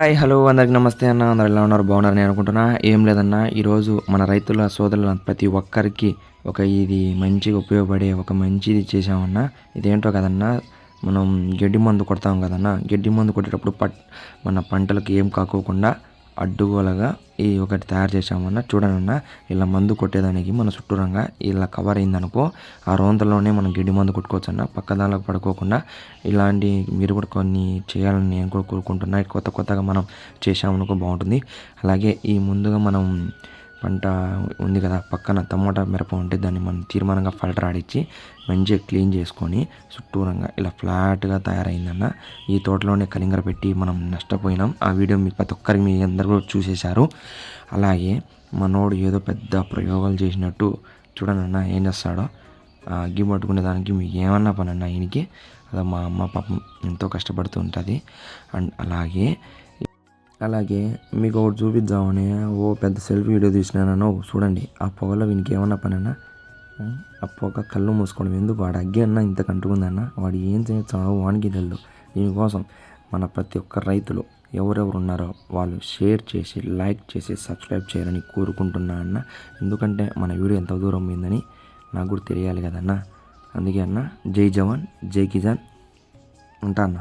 Hi hello అందరికి నమస్తే అన్న. అందరు ఎలా ఉన్నారు? బాగున్నారని అనుకుంటున్నా. ఏం లేదన్నా ఈరోజు మన రైతుల సోదరుల ప్రతి ఒక్కరికి ఒక ఇది మంచిగా ఉపయోగపడే ఒక మంచిది చేసామన్నా ఇదేంటో కదన్నా మనం గడ్డి మందు కొడతాం కదన్నా. గడ్డి మందు కొట్టేటప్పుడు పట్ మన పంటలకు ఏం కాకోకుండా అడ్డుగోలగా ఈ ఒకటి తయారు చేసామన్న చూడనన్న ఇలా మందు కొట్టేదానికి మన చుట్టూరంగా ఇలా కవర్ అయిందనుకో ఆ రోంతలోనే మనం గిడ్డి మందు కొట్టుకోవచ్చు అన్న పక్క పడుకోకుండా ఇలాంటి మీరు కూడా కొన్ని చేయాలని నేను కూడా కోరుకుంటున్నా. కొత్త కొత్తగా మనం చేసామనుకో బాగుంటుంది. అలాగే ఈ ముందుగా మనం పంట ఉంది కదా పక్కన టమోటా మిరప ఉంటే దాన్ని మనం తీర్మానంగా ఫల్టర్ ఆడిచ్చి మంచిగా క్లీన్ చేసుకొని చుట్టూరంగా ఇలా ఫ్లాట్గా తయారైందన్న ఈ తోటలోనే కలింగర పెట్టి మనం నష్టపోయినాం. ఆ వీడియో మీ ప్రతి ఒక్కరికి మీ అందరూ కూడా చూసేశారు. అలాగే మనోడు ఏదో పెద్ద ప్రయోగాలు చేసినట్టు చూడనన్నా ఏం చేస్తాడో ఆ అగ్గి పట్టుకునే దానికి మీకు ఏమన్నా పని అన్న ఆయనకి అదే మా అమ్మ పాపం ఎంతో కష్టపడుతూ ఉంటుంది. అండ్ అలాగే అలాగే మీకు ఒకటి చూపిద్దామని ఓ పెద్ద సెల్ఫీ వీడియో తీసినానో చూడండి. ఆ పొగలో వీనికి ఏమన్నా పనన్నా ఆ పొగ కళ్ళు మూసుకోవడం ఎందుకు? వాడు అగ్గి అన్న ఇంత కంటుకుందన్న? వాడు ఏం చేస్తాడో వానికి తెలు దీనికోసం మన ప్రతి ఒక్క రైతులు ఎవరెవరు ఉన్నారో వాళ్ళు షేర్ చేసి లైక్ చేసి సబ్స్క్రైబ్ చేయాలని కోరుకుంటున్నా అన్న. ఎందుకంటే మన వీడియో ఎంత దూరం పోయిందని నాకు కూడా తెలియాలి కదన్నా. అందుకే అన్న జై జవాన్ జై కిజాన్ ఉంటా అన్న.